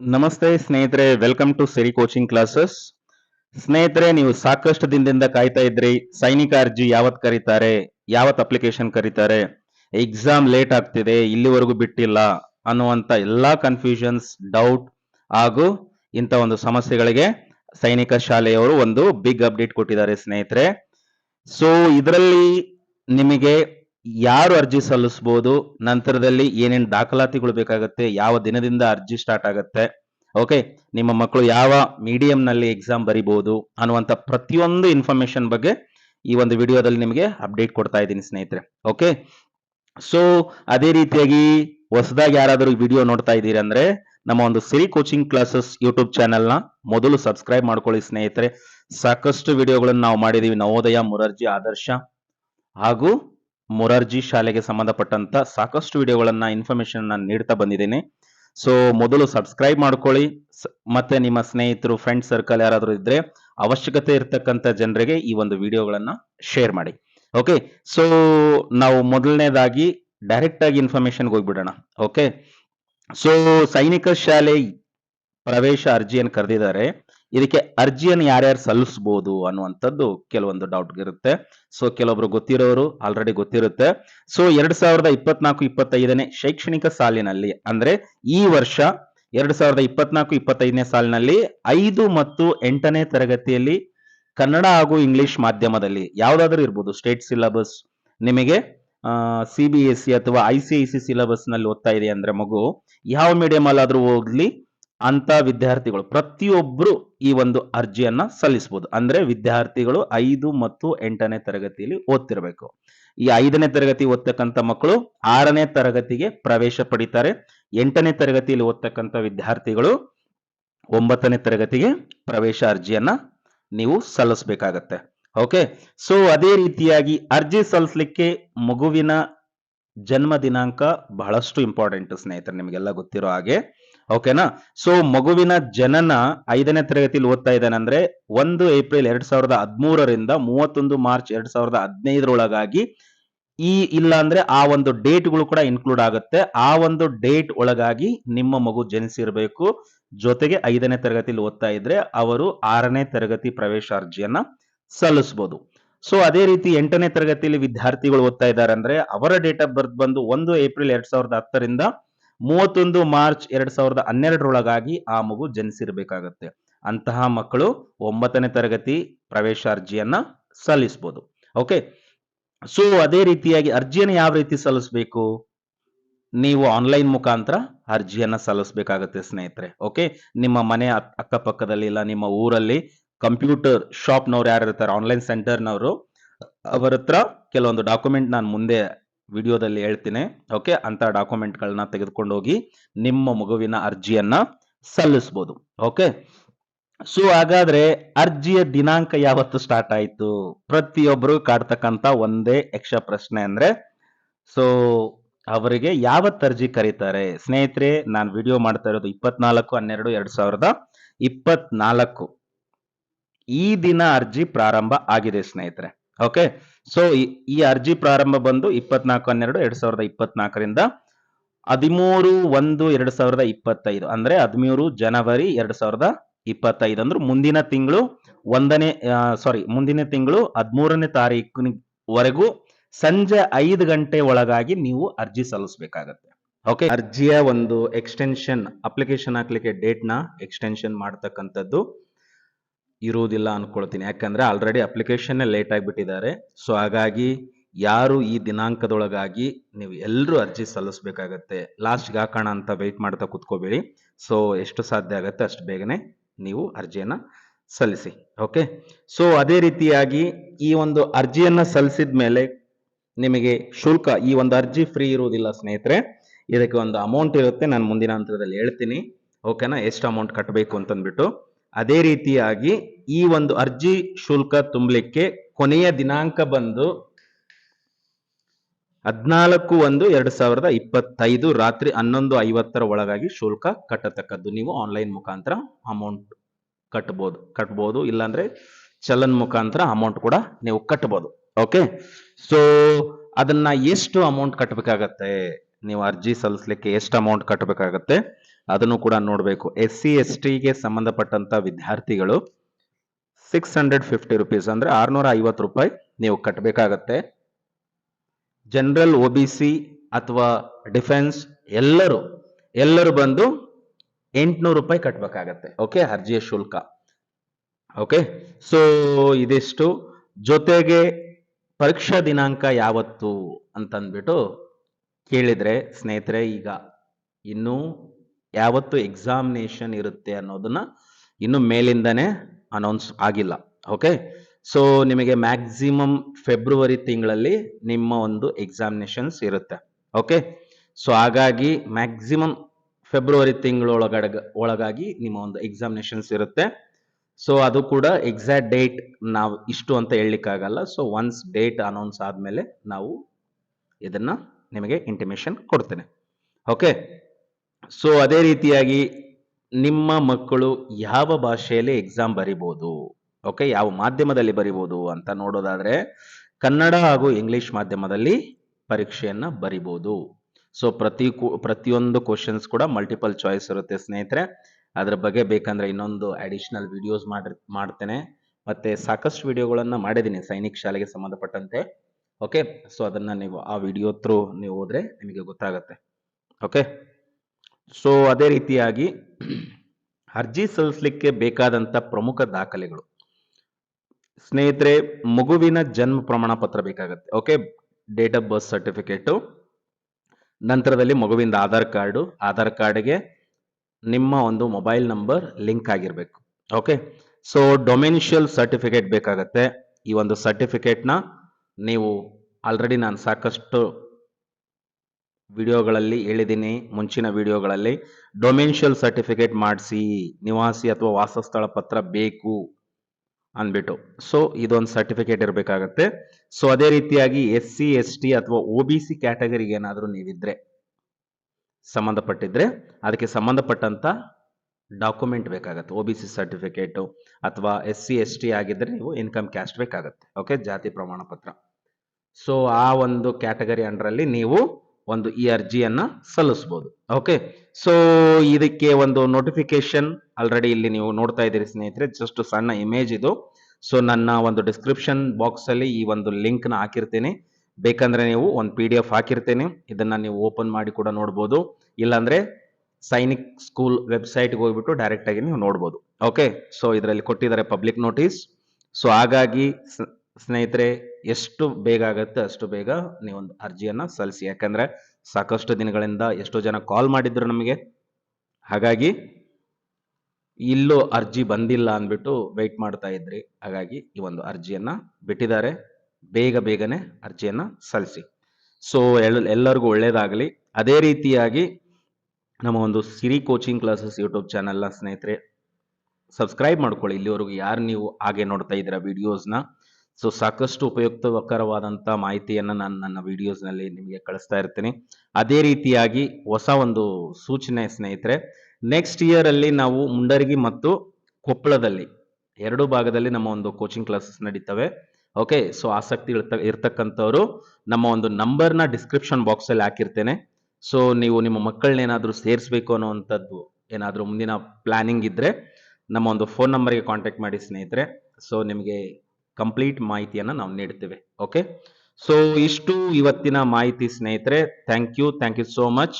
ನಮಸ್ತೆ ಸ್ನೇಹಿತರೆ welcome to ಸೆರಿ ಕೋಚಿಂಗ್ ಕ್ಲಾಸಸ್ ಸ್ನೇಹಿತರೆ, ನೀವು ಸಾಕಷ್ಟು ದಿನದಿಂದ ಕಾಯ್ತಾ ಇದ್ರಿ. ಸೈನಿಕ ಅರ್ಜಿ ಯಾವತ್ ಕರೀತಾರೆ? ಯಾವತ್ ಅಪ್ಲಿಕೇಶನ್ ಕರೀತಾರೆ? ಎಕ್ಸಾಮ್ ಲೇಟ್ ಆಗ್ತಿದೆ, ಇಲ್ಲಿವರೆಗೂ ಬಿಟ್ಟಿಲ್ಲ ಅನ್ನುವಂತ ಎಲ್ಲಾ ಕನ್ಫ್ಯೂಷನ್ಸ್ ಡೌಟ್ ಹಾಗೂ ಇಂಥ ಒಂದು ಸಮಸ್ಯೆಗಳಿಗೆ ಸೈನಿಕ ಶಾಲೆಯವರು ಒಂದು ಬಿಗ್ ಅಪ್ಡೇಟ್ ಕೊಟ್ಟಿದ್ದಾರೆ ಸ್ನೇಹಿತರೆ. ಸೊ ಇದರಲ್ಲಿ ನಿಮಗೆ ಯಾರು ಅರ್ಜಿ ಸಲ್ಲಿಸಬಹುದು ನಂತರದಲ್ಲಿ ಏನೇನು ದಾಖಲಾತಿಗಳು ಬೇಕಾಗುತ್ತೆ, ಯಾವ ದಿನದಿಂದ ಅರ್ಜಿ ಸ್ಟಾರ್ಟ್ ಆಗುತ್ತೆ ಓಕೆ ನಿಮ್ಮ ಮಕ್ಕಳು ಯಾವ ಮೀಡಿಯಂನಲ್ಲಿ ಎಕ್ಸಾಮ್ ಬರಿಬಹುದು ಅನ್ನುವಂತ ಪ್ರತಿಯೊಂದು ಇನ್ಫಾರ್ಮೇಶನ್ ಬಗ್ಗೆ ಈ ಒಂದು ವಿಡಿಯೋದಲ್ಲಿ ನಿಮಗೆ ಅಪ್ಡೇಟ್ ಕೊಡ್ತಾ ಇದ್ದೀನಿ ಸ್ನೇಹಿತರೆ ಓಕೆ ಸೊ ಅದೇ ರೀತಿಯಾಗಿ ಹೊಸದಾಗಿ ಯಾರಾದರೂ ವಿಡಿಯೋ ನೋಡ್ತಾ ಇದ್ದೀರಿ ಅಂದ್ರೆ ನಮ್ಮ ಒಂದು ಸಿರಿ ಕೋಚಿಂಗ್ ಕ್ಲಾಸಸ್ ಯೂಟ್ಯೂಬ್ ಚಾನೆಲ್ನ ಮೊದಲು ಸಬ್ಸ್ಕ್ರೈಬ್ ಮಾಡ್ಕೊಳ್ಳಿ ಸ್ನೇಹಿತರೆ. ಸಾಕಷ್ಟು ವಿಡಿಯೋಗಳನ್ನು ನಾವು ಮಾಡಿದ್ದೀವಿ ನವೋದಯ, ಮುರರ್ಜಿ, ಆದರ್ಶ ಹಾಗೂ ಮೊರಾರ್ಜಿ ಶಾಲೆಗೆ ಸಂಬಂಧಪಟ್ಟಂತ ಸಾಕಷ್ಟು ವಿಡಿಯೋಗಳನ್ನ ಇನ್ಫಾರ್ಮೇಶನ್ ನಾನು ನೀಡ್ತಾ ಬಂದಿದ್ದೀನಿ. ಸೊ ಮೊದಲು ಸಬ್ಸ್ಕ್ರೈಬ್ ಮಾಡ್ಕೊಳ್ಳಿ. ಮತ್ತೆ ನಿಮ್ಮ ಸ್ನೇಹಿತರು ಫ್ರೆಂಡ್ ಸರ್ಕಲ್ ಯಾರಾದರೂ ಇದ್ರೆ ಅವಶ್ಯಕತೆ ಇರತಕ್ಕಂಥ ಜನರಿಗೆ ಈ ಒಂದು ವಿಡಿಯೋಗಳನ್ನ ಶೇರ್ ಮಾಡಿ. ಓಕೆ ಸೊ ನಾವು ಮೊದಲನೇದಾಗಿ ಡೈರೆಕ್ಟ್ ಆಗಿ ಹೋಗ್ಬಿಡೋಣ. ಓಕೆ ಸೊ ಸೈನಿಕ ಶಾಲೆ ಪ್ರವೇಶ ಅರ್ಜಿಯನ್ನು ಕರೆದಿದ್ದಾರೆ. ಇದಕ್ಕೆ ಅರ್ಜಿಯನ್ನು ಯಾರ್ಯಾರು ಸಲ್ಲಿಸಬಹುದು ಅನ್ನುವಂಥದ್ದು ಕೆಲವೊಂದು ಡೌಟ್ ಇರುತ್ತೆ. ಸೊ ಕೆಲವೊಬ್ರು ಗೊತ್ತಿರೋರು ಆಲ್ರೆಡಿ ಗೊತ್ತಿರುತ್ತೆ. ಸೊ ಎರಡ್ ಸಾವಿರದ ಇಪ್ಪತ್ನಾಲ್ಕು, ಇಪ್ಪತ್ತೈದನೇ ಶೈಕ್ಷಣಿಕ ಸಾಲಿನಲ್ಲಿ ಅಂದ್ರೆ ಈ ವರ್ಷ ಎರಡ್ ಸಾವಿರದ ಇಪ್ಪತ್ನಾಲ್ಕು, ಇಪ್ಪತ್ತೈದನೇ ಸಾಲಿನಲ್ಲಿ ಐದು ಮತ್ತು ಎಂಟನೇ ತರಗತಿಯಲ್ಲಿ ಕನ್ನಡ ಹಾಗೂ ಇಂಗ್ಲಿಷ್ ಮಾಧ್ಯಮದಲ್ಲಿ ಯಾವ್ದಾದ್ರು ಇರ್ಬೋದು ಸ್ಟೇಟ್ ಸಿಲಬಸ್ ನಿಮಗೆ ಸಿ ಬಿ ಎಸ್ ಸಿ ಅಥವಾ ಐ ಸಿ ಐ ಸಿ ಸಿಲಬಸ್ನಲ್ಲಿ ಓದ್ತಾ ಇದೆ ಅಂದ್ರೆ ಮಗು, ಯಾವ ಮೀಡಿಯಂ ಅಲ್ಲಾದ್ರೂ ಹೋಗ್ಲಿ ಅಂತ ವಿದ್ಯಾರ್ಥಿಗಳು ಪ್ರತಿಯೊಬ್ರು ಈ ಒಂದು ಅರ್ಜಿಯನ್ನ ಸಲ್ಲಿಸಬಹುದು ಅಂದ್ರೆ ವಿದ್ಯಾರ್ಥಿಗಳು ಐದು ಮತ್ತು ಎಂಟನೇ ತರಗತಿಯಲ್ಲಿ ಓದ್ತಿರ್ಬೇಕು. ಈ ಐದನೇ ತರಗತಿ ಓದ್ತಕ್ಕಂಥ ಮಕ್ಕಳು ಆರನೇ ತರಗತಿಗೆ ಪ್ರವೇಶ ಪಡಿತಾರೆ. ಎಂಟನೇ ತರಗತಿಯಲ್ಲಿ ಓದ್ತಕ್ಕಂಥ ವಿದ್ಯಾರ್ಥಿಗಳು ಒಂಬತ್ತನೇ ತರಗತಿಗೆ ಪ್ರವೇಶ ಅರ್ಜಿಯನ್ನ ನೀವು ಸಲ್ಲಿಸಬೇಕಾಗತ್ತೆ. ಓಕೆ? ಸೊ, ಅದೇ ರೀತಿಯಾಗಿ ಅರ್ಜಿ ಸಲ್ಲಿಸಲಿಕ್ಕೆ ಮಗುವಿನ ಜನ್ಮ ದಿನಾಂಕ ಬಹಳಷ್ಟು ಇಂಪಾರ್ಟೆಂಟ್ ಸ್ನೇಹಿತರೆ, ನಿಮಗೆಲ್ಲ ಗೊತ್ತಿರೋ ಹಾಗೆ. ಓಕೆನಾ? ಸೊ ಮಗುವಿನ ಜನನ ಐದನೇ ತರಗತಿಯಲ್ಲಿ ಓದ್ತಾ ಇದ್ದಾನೆ ಅಂದ್ರೆ ಒಂದು ಏಪ್ರಿಲ್ ಎರಡ್ ಸಾವಿರದ ಹದಿಮೂರರಿಂದ ಮೂವತ್ತೊಂದು ಮಾರ್ಚ್ ಎರಡ್ ಸಾವಿರದ ಹದಿನೈದರೊಳಗಾಗಿ ಈ ಇಲ್ಲ ಅಂದ್ರೆ ಆ ಒಂದು ಡೇಟ್ಗಳು ಕೂಡ ಇನ್ಕ್ಲೂಡ್ ಆಗುತ್ತೆ. ಆ ಒಂದು ಡೇಟ್ ಒಳಗಾಗಿ ನಿಮ್ಮ ಮಗು ಜನಿಸಿರ್ಬೇಕು. ಜೊತೆಗೆ ಐದನೇ ತರಗತಿಯಲ್ಲಿ ಓದ್ತಾ ಇದ್ರೆ ಅವರು ಆರನೇ ತರಗತಿ ಪ್ರವೇಶ ಅರ್ಜಿಯನ್ನ ಸಲ್ಲಿಸಬಹುದು ಸೊ ಅದೇ ರೀತಿ ಎಂಟನೇ ತರಗತಿಯಲ್ಲಿ ವಿದ್ಯಾರ್ಥಿಗಳು ಓದ್ತಾ ಇದ್ದಾರೆ ಅಂದ್ರೆ ಅವರ ಡೇಟ್ ಆಫ್ ಬರ್ತ್ ಬಂದು ಒಂದು ಏಪ್ರಿಲ್ ಎರಡ್ ಸಾವಿರದ ಹತ್ತರಿಂದ ಮೂವತ್ತೊಂದು ಮಾರ್ಚ್ ಎರಡ್ ಸಾವಿರದ ಹನ್ನೆರಡರೊಳಗಾಗಿ ಆ ಮಗು ಜನಿಸಿರ್ಬೇಕಾಗತ್ತೆ. ಅಂತಹ ಮಕ್ಕಳು ಒಂಬತ್ತನೇ ತರಗತಿ ಪ್ರವೇಶ ಅರ್ಜಿಯನ್ನ ಸಲ್ಲಿಸಬಹುದು ಓಕೆ ಸೊ ಅದೇ ರೀತಿಯಾಗಿ ಅರ್ಜಿಯನ್ನು ಯಾವ ರೀತಿ ಸಲ್ಲಿಸಬೇಕು? ನೀವು ಆನ್ಲೈನ್ ಮುಖಾಂತರ ಅರ್ಜಿಯನ್ನ ಸಲ್ಲಿಸಬೇಕಾಗತ್ತೆ ಸ್ನೇಹಿತರೆ. ಓಕೆ ನಿಮ್ಮ ಮನೆ ಅಕ್- ಅಕ್ಕಪಕ್ಕದಲ್ಲಿ ಇಲ್ಲ, ನಿಮ್ಮ ಊರಲ್ಲಿ ಕಂಪ್ಯೂಟರ್ ಶಾಪ್ನವ್ರು ಯಾರು ಇರ್ತಾರೆ ಆನ್ಲೈನ್ ಸೆಂಟರ್ನವರು ಅವರ ಹತ್ರ ಕೆಲವೊಂದು ಡಾಕ್ಯುಮೆಂಟ್ ನಾನು ಮುಂದೆ ವಿಡಿಯೋದಲ್ಲಿ ಹೇಳ್ತೀನಿ. ಓಕೆ ಅಂತ ಡಾಕ್ಯುಮೆಂಟ್ಗಳನ್ನ ತೆಗೆದುಕೊಂಡು ಹೋಗಿ ನಿಮ್ಮ ಮಗುವಿನ ಅರ್ಜಿಯನ್ನ ಸಲ್ಲಿಸಬಹುದು ಓಕೆ ಸೊ ಹಾಗಾದ್ರೆ ಅರ್ಜಿಯ ದಿನಾಂಕ ಯಾವತ್ತು ಸ್ಟಾರ್ಟ್ ಆಯಿತು? ಪ್ರತಿಯೊಬ್ಬರು ಕಾಡ್ತಕ್ಕಂತ ಒಂದೇ ಯಕ್ಷ ಪ್ರಶ್ನೆ ಅಂದ್ರೆ ಸೊ ಅವರಿಗೆ ಯಾವತ್ತು ಅರ್ಜಿ ಕರೀತಾರೆ? ಸ್ನೇಹಿತರೆ, ನಾನು ವಿಡಿಯೋ ಮಾಡ್ತಾ ಇರೋದು ಇಪ್ಪತ್ನಾಲ್ಕು, ಹನ್ನೆರಡು, ಎರಡ್ ಸಾವಿರದ ಇಪ್ಪತ್ನಾಲ್ಕು. ಈ ದಿನ ಅರ್ಜಿ ಪ್ರಾರಂಭ ಆಗಿದೆ ಸ್ನೇಹಿತರೆ. ಓಕೆ ಸೊ ಈ ಅರ್ಜಿ ಪ್ರಾರಂಭ ಬಂದು ಇಪ್ಪತ್ನಾಲ್ಕು, ಹನ್ನೆರಡು, ಎರಡ್ ಸಾವಿರದ ಇಪ್ಪತ್ನಾಲ್ಕರಿಂದ ಹದಿಮೂರು, ಒಂದು, ಎರಡ್ ಸಾವಿರದ ಇಪ್ಪತ್ತೈದು. ಅಂದ್ರೆ ಹದಿಮೂರು ಜನವರಿ ಎರಡ್ ಸಾವಿರದ ಇಪ್ಪತ್ತೈದು. ಅಂದ್ರೆ ಮುಂದಿನ ತಿಂಗಳು ಒಂದನೇ ಸಾರಿ ಮುಂದಿನ ತಿಂಗಳು ಹದಿಮೂರನೇ ತಾರೀಕಿನವರೆಗೂ ಸಂಜೆ ಐದು ಗಂಟೆ ಒಳಗಾಗಿ ನೀವು ಅರ್ಜಿ ಸಲ್ಲಿಸಬೇಕಾಗತ್ತೆ. ಓಕೆ ಅರ್ಜಿಯ ಒಂದು ಎಕ್ಸ್ಟೆನ್ಷನ್ ಅಪ್ಲಿಕೇಶನ್ ಹಾಕ್ಲಿಕ್ಕೆ ಡೇಟ್ನ ಎಕ್ಸ್ಟೆನ್ಷನ್ ಮಾಡ್ತಕ್ಕಂಥದ್ದು. ಇರುವುದಿಲ್ಲ ಅನ್ಕೊಳ್ತೀನಿ. ಯಾಕಂದ್ರೆ ಆಲ್ರೆಡಿ ಅಪ್ಲಿಕೇಶನ್ ಲೇಟ್ ಆಗಿಬಿಟ್ಟಿದ್ದಾರೆ. ಸೊ ಹಾಗಾಗಿ ಯಾರು ಈ ದಿನಾಂಕದೊಳಗಾಗಿ ನೀವು ಎಲ್ಲರೂ ಅರ್ಜಿ ಸಲ್ಲಿಸಬೇಕಾಗತ್ತೆ. ಲಾಸ್ಟ್ಗೆ ಹಾಕೋಣ ಅಂತ ವೆಯ್ಟ್ ಮಾಡ್ತಾ ಕುತ್ಕೋಬೇಡಿ. ಸೊ ಎಷ್ಟು ಸಾಧ್ಯ ಆಗುತ್ತೆ ಅಷ್ಟು ಬೇಗನೆ ನೀವು ಅರ್ಜಿಯನ್ನ ಸಲ್ಲಿಸಿ. ಓಕೆ ಸೊ ಅದೇ ರೀತಿಯಾಗಿ ಈ ಒಂದು ಅರ್ಜಿಯನ್ನ ಸಲ್ಲಿಸಿದ ಮೇಲೆ ನಿಮಗೆ ಶುಲ್ಕ, ಈ ಒಂದು ಅರ್ಜಿ ಫ್ರೀ ಇರುವುದಿಲ್ಲ ಸ್ನೇಹಿತರೆ, ಇದಕ್ಕೆ ಒಂದು ಅಮೌಂಟ್ ಇರುತ್ತೆ. ನಾನು ಮುಂದಿನ ಹಂತದಲ್ಲಿ ಹೇಳ್ತೀನಿ. ಓಕೆನಾ ಎಷ್ಟು ಅಮೌಂಟ್ ಕಟ್ಟಬೇಕು ಅಂತಂದ್ಬಿಟ್ಟು. ಅದೇ ರೀತಿಯಾಗಿ ಈ ಒಂದು ಅರ್ಜಿ ಶುಲ್ಕ ತುಂಬಲಿಕ್ಕೆ ಕೊನೆಯ ದಿನಾಂಕ ಬಂದು ಹದಿನಾಲ್ಕು ಒಂದು ಎರಡು ಸಾವಿರದ ಇಪ್ಪತ್ತೈದು ರಾತ್ರಿ ಹನ್ನೊಂದು ಐವತ್ತರ ಒಳಗಾಗಿ ಶುಲ್ಕ ಕಟ್ಟತಕ್ಕದ್ದು. ನೀವು ಆನ್ಲೈನ್ ಮುಖಾಂತರ ಅಮೌಂಟ್ ಕಟ್ಬೋದು ಕಟ್ಬೋದು, ಇಲ್ಲಾಂದ್ರೆ ಚಲನ್ ಮುಖಾಂತರ ಅಮೌಂಟ್ ಕೂಡ ನೀವು ಕಟ್ಬೋದು. ಓಕೆ ಸೊ ಅದನ್ನ ಎಷ್ಟು ಅಮೌಂಟ್ ಕಟ್ಟಬೇಕಾಗತ್ತೆ ನೀವು ಅರ್ಜಿ ಸಲ್ಲಿಸ್ಲಿಕ್ಕೆ ಎಷ್ಟು ಅಮೌಂಟ್ ಕಟ್ಟಬೇಕಾಗತ್ತೆ ಅದನ್ನು ಕೂಡ ನೋಡಬೇಕು. ಎಸ್ ಸಿ ಎಸ್ ಟಿಗೆ ಸಂಬಂಧಪಟ್ಟಂತ ವಿದ್ಯಾರ್ಥಿಗಳು ಸಿಕ್ಸ್ ಹಂಡ್ರೆಡ್ ಫಿಫ್ಟಿ ರುಪೀಸ್ ಅಂದ್ರೆ ಆರ್ನೂರ ಐವತ್ತು ರೂಪಾಯಿ ನೀವು ಕಟ್ಟಬೇಕಾಗತ್ತೆ ಜನರಲ್ ಒ ಬಿ ಸಿ ಅಥವಾ ಡಿಫೆನ್ಸ್ ಎಲ್ಲರೂ ಎಲ್ಲರೂ ಬಂದು ಎಂಟುನೂರು ರೂಪಾಯಿ ಕಟ್ಟಬೇಕಾಗತ್ತೆ ಓಕೆ ಅರ್ಜಿಯ ಶುಲ್ಕ. ಓಕೆ ಸೊ ಇದಿಷ್ಟು. ಜೊತೆಗೆ ಪರೀಕ್ಷಾ ದಿನಾಂಕ ಯಾವತ್ತು ಅಂತಂದ್ಬಿಟ್ಟು ಕೇಳಿದ್ರೆ ಸ್ನೇಹಿತರೆ, ಈಗ ಇನ್ನೂ ಯಾವತ್ತು ಎಕ್ಸಾಮಿನೇಷನ್ ಇರುತ್ತೆ ಅನ್ನೋದನ್ನ ಇನ್ನು ಮೇಲಿಂದನೇ ಅನೌನ್ಸ್ ಆಗಿಲ್ಲ ಓಕೆ ಸೊ ನಿಮಗೆ ಮ್ಯಾಕ್ಸಿಮಮ್ ಫೆಬ್ರವರಿ ತಿಂಗಳಲ್ಲಿ ನಿಮ್ಮ ಒಂದು ಎಕ್ಸಾಮಿನೇಷನ್ಸ್ ಇರುತ್ತೆ ಓಕೆ ಸೊ ಹಾಗಾಗಿ ಮ್ಯಾಕ್ಸಿಮಮ್ ಫೆಬ್ರವರಿ ತಿಂಗಳೊಳಗಡೆ, ಒಳಗಾಗಿ ನಿಮ್ಮ ಒಂದು ಎಕ್ಸಾಮಿನೇಷನ್ಸ್ ಇರುತ್ತೆ. ಸೊ ಅದು ಕೂಡ ಎಕ್ಸಾಕ್ಟ್ ಡೇಟ್ ನಾವು ಇಷ್ಟು ಅಂತ ಹೇಳಲಿಕ್ಕಾಗಲ್ಲ. ಸೊ ಒನ್ಸ್ ಡೇಟ್ ಅನೌನ್ಸ್ ಆದಮೇಲೆ ನಾವು ಇದನ್ನ ನಿಮಗೆ ಇಂಟಿಮೇಷನ್ ಕೊಡ್ತೇನೆ ಓಕೆ ಸೊ ಅದೇ ರೀತಿಯಾಗಿ ನಿಮ್ಮ ಮಕ್ಕಳು ಯಾವ ಭಾಷೆಯಲ್ಲಿ ಎಕ್ಸಾಮ್ ಬರಿಬೋದು? ಓಕೆ ಯಾವ ಮಾಧ್ಯಮದಲ್ಲಿ ಬರಿಬೋದು ಅಂತ ನೋಡೋದಾದ್ರೆ ಕನ್ನಡ ಹಾಗೂ ಇಂಗ್ಲಿಷ್ ಮಾಧ್ಯಮದಲ್ಲಿ ಪರೀಕ್ಷೆಯನ್ನು ಬರಿಬೋದು. ಸೊ ಪ್ರತಿ ಪ್ರತಿಯೊಂದು ಕ್ವಶನ್ಸ್ ಕೂಡ ಮಲ್ಟಿಪಲ್ ಚಾಯ್ಸ್ ಇರುತ್ತೆ ಸ್ನೇಹಿತರೆ. ಅದ್ರ ಬಗ್ಗೆ ಬೇಕಂದ್ರೆ ಇನ್ನೊಂದು ಅಡಿಷನಲ್ ವಿಡಿಯೋಸ್ ಮಾಡಿ ಮಾಡ್ತೇನೆ. ಮತ್ತೆ ಸಾಕಷ್ಟು ವಿಡಿಯೋಗಳನ್ನು ಮಾಡಿದ್ದೀನಿ ಸೈನಿಕ್ ಶಾಲೆಗೆ ಸಂಬಂಧಪಟ್ಟಂತೆ. ಓಕೆ ಸೊ ಅದನ್ನ ನೀವು ಆ ವಿಡಿಯೋ ಥ್ರೂ ನೀವು ಹೋದ್ರೆ ನಿಮಗೆ ಗೊತ್ತಾಗುತ್ತೆ. ಓಕೆ ಸೊ ಅದೇ ರೀತಿಯಾಗಿ ಅರ್ಜಿ ಸಲ್ಲಿಸಲಿಕ್ಕೆ ಬೇಕಾದಂತ ಪ್ರಮುಖ ದಾಖಲೆಗಳು. ಸ್ನೇಹಿತರೆ, ಮಗುವಿನ ಜನ್ಮ ಪ್ರಮಾಣ ಪತ್ರ ಬೇಕಾಗುತ್ತೆ. Okay date of birth certificate ನಂತರದಲ್ಲಿ ಮಗುವಿಂದ ಆಧಾರ್ ಕಾರ್ಡು. ಆಧಾರ್ ಕಾರ್ಡ್ಗೆ ನಿಮ್ಮ ಒಂದು ಮೊಬೈಲ್ ನಂಬರ್ ಲಿಂಕ್ ಆಗಿರಬೇಕು. ಓಕೆ ಸೊ ಡೊಮೆನ್ಷಿಯಲ್ ಸರ್ಟಿಫಿಕೇಟ್ ಬೇಕಾಗತ್ತೆ. ಈ ಒಂದು ಸರ್ಟಿಫಿಕೇಟ್ನ ನೀವು ಆಲ್ರೆಡಿ ನಾನು ಸಾಕಷ್ಟು ವಿಡಿಯೋಗಳಲ್ಲಿ ಹೇಳಿದ್ದೀನಿ, ಮುಂಚಿನ ವಿಡಿಯೋಗಳಲ್ಲಿ. ಡೊಮೆನ್ಷಿಯಲ್ ಸರ್ಟಿಫಿಕೇಟ್ ಮಾಡಿಸಿ, ನಿವಾಸಿ ಅಥವಾ ವಾಸಸ್ಥಳ ಪತ್ರ ಬೇಕು ಅಂದ್ಬಿಟ್ಟು. ಸೊ ಇದೊಂದು ಸರ್ಟಿಫಿಕೇಟ್ ಇರಬೇಕಾಗತ್ತೆ. ಸೊ ಅದೇ ರೀತಿಯಾಗಿ ಎಸ್ ಸಿ ಎಸ್ ಟಿ ಅಥವಾ ಒ ಬಿ ಸಿ ಕ್ಯಾಟಗರಿಗೆ ಏನಾದರೂ ನೀವಿದ್ರೆ, ಸಂಬಂಧಪಟ್ಟಿದ್ರೆ, ಅದಕ್ಕೆ ಸಂಬಂಧಪಟ್ಟಂತ ಡಾಕ್ಯುಮೆಂಟ್ ಬೇಕಾಗುತ್ತೆ. ಒ ಬಿ ಸಿ ಸರ್ಟಿಫಿಕೇಟು ಅಥವಾ ಎಸ್ ಸಿ ಎಸ್ ಟಿ ಆಗಿದ್ರೆ ನೀವು ಇನ್ಕಮ್ ಕ್ಯಾಸ್ಟ್ ಬೇಕಾಗುತ್ತೆ. ಓಕೆ ಜಾತಿ ಪ್ರಮಾಣ ಪತ್ರ ಸೊ ಆ ಒಂದು ಕ್ಯಾಟಗರಿ ಅಂಡ್ರಲ್ಲಿ ನೀವು ಒಂದು ಈ ಅರ್ಜಿಯನ್ನು ಸಲ್ಲಿಸ್ಬೋದು. ಓಕೆ ಸೊ ಇದಕ್ಕೆ ಒಂದು ನೋಟಿಫಿಕೇಶನ್ ಆಲ್ರೆಡಿ ಇಲ್ಲಿ ನೀವು ನೋಡ್ತಾ ಇದ್ದೀರಿ ಸ್ನೇಹಿತರೆ ಜಸ್ಟ್ ಸಣ್ಣ ಇಮೇಜ್ ಇದು. ಸೊ ನನ್ನ ಒಂದು ಡಿಸ್ಕ್ರಿಪ್ಷನ್ ಬಾಕ್ಸ್ ಅಲ್ಲಿ ಈ ಒಂದು ಲಿಂಕ್ನ ಹಾಕಿರ್ತೀನಿ. ಬೇಕಂದ್ರೆ ನೀವು ಒಂದು ಪಿ ಡಿ ಎಫ್ ಹಾಕಿರ್ತೀನಿ. ಇದನ್ನ ನೀವು ಓಪನ್ ಮಾಡಿ ಕೂಡ ನೋಡ್ಬೋದು. ಇಲ್ಲಾಂದ್ರೆ ಸೈನಿಕ್ ಸ್ಕೂಲ್ ವೆಬ್ಸೈಟ್ಗೆ ಹೋಗ್ಬಿಟ್ಟು ಡೈರೆಕ್ಟ್ ಆಗಿ ನೀವು ನೋಡ್ಬೋದು. ಓಕೆ ಸೊ ಇದರಲ್ಲಿ ಕೊಟ್ಟಿದ್ದಾರೆ ಪಬ್ಲಿಕ್ ನೋಟಿಸ್ ಸೊ ಹಾಗಾಗಿ ಸ್ನೇಹಿತರೆ, ಎಷ್ಟು ಬೇಗ ಆಗುತ್ತೆ ಅಷ್ಟು ಬೇಗ ನೀವೊಂದು ಅರ್ಜಿಯನ್ನು ಸಲ್ಲಿಸಿ. ಯಾಕಂದ್ರೆ ಸಾಕಷ್ಟು ದಿನಗಳಿಂದ ಎಷ್ಟೋ ಜನ ಕಾಲ್ ಮಾಡಿದ್ರು ನಮಗೆ. ಹಾಗಾಗಿ ಇಲ್ಲೂ ಅರ್ಜಿ ಬಂದಿಲ್ಲ ಅಂದ್ಬಿಟ್ಟು ವೆಯ್ಟ್ ಮಾಡ್ತಾ ಇದ್ರಿ. ಹಾಗಾಗಿ ಈ ಒಂದು ಅರ್ಜಿಯನ್ನು ಬಿಟ್ಟಿದ್ದಾರೆ. ಬೇಗ ಬೇಗನೆ ಅರ್ಜಿಯನ್ನು ಸಲ್ಲಿಸಿ. ಸೊ ಎಲ್, ಎಲ್ಲರಿಗೂ ಒಳ್ಳೆಯದಾಗಲಿ ಅದೇ ರೀತಿಯಾಗಿ ನಮ್ಮ ಒಂದು ಸಿರಿ ಕೋಚಿಂಗ್ ಕ್ಲಾಸಸ್ ಯೂಟ್ಯೂಬ್ ಚಾನೆಲ್ನ ಸ್ನೇಹಿತರೆ ಸಬ್ಸ್ಕ್ರೈಬ್ ಮಾಡ್ಕೊಳ್ಳಿ. ಇಲ್ಲಿವರೆಗೂ ಯಾರು ನೀವು ಹಾಗೆ ನೋಡ್ತಾ ಇದ್ದೀರಾ ವಿಡಿಯೋಸ್ನ ಸೊ ಸಾಕಷ್ಟು ಉಪಯುಕ್ತಕರವಾದಂಥ ಮಾಹಿತಿಯನ್ನು ನಾನು ನನ್ನ ವಿಡಿಯೋಸ್ನಲ್ಲಿ ನಿಮಗೆ ಕಳಿಸ್ತಾ ಇರ್ತೀನಿ. ಅದೇ ರೀತಿಯಾಗಿ ಹೊಸ ಒಂದು ಸೂಚನೆ ಸ್ನೇಹಿತರೆ ನೆಕ್ಸ್ಟ್ ಇಯರ್ ಅಲ್ಲಿ ನಾವು ಮುಂಡರಗಿ ಮತ್ತು ಕೊಪ್ಪಳದಲ್ಲಿ ಎರಡು ಭಾಗದಲ್ಲಿ ನಮ್ಮ ಒಂದು ಕೋಚಿಂಗ್ ಕ್ಲಾಸಸ್ ನಡೀತವೆ. ಓಕೆ ಸೊ ಆಸಕ್ತಿ ಇರ್ತ, ಇರ್ತಕ್ಕಂಥವ್ರು ನಮ್ಮ ಒಂದು ನಂಬರ್ನ ಡಿಸ್ಕ್ರಿಪ್ಷನ್ ಬಾಕ್ಸಲ್ಲಿ ಹಾಕಿರ್ತೇನೆ. ಸೊ ನೀವು ನಿಮ್ಮ ಮಕ್ಕಳನ್ನ ಏನಾದರೂ ಸೇರಿಸ್ಬೇಕು ಅನ್ನೋವಂಥದ್ದು ಏನಾದರೂ ಮುಂದಿನ ಪ್ಲಾನಿಂಗ್ ಇದ್ದರೆ ನಮ್ಮ ಒಂದು ಫೋನ್ ನಂಬರ್ಗೆ ಕಾಂಟ್ಯಾಕ್ಟ್ ಮಾಡಿ ಸ್ನೇಹಿತರೆ. ಸೊ ನಿಮಗೆ ಕಂಪ್ಲೀಟ್ ಮಾಹಿತಿಯನ್ನು ನಾವು ನೀಡ್ತೇವೆ. ಓಕೆ ಸೊ ಇಷ್ಟು ಇವತ್ತಿನ ಮಾಹಿತಿ ಸ್ನೇಹಿತರೆ. Thank you thank you so much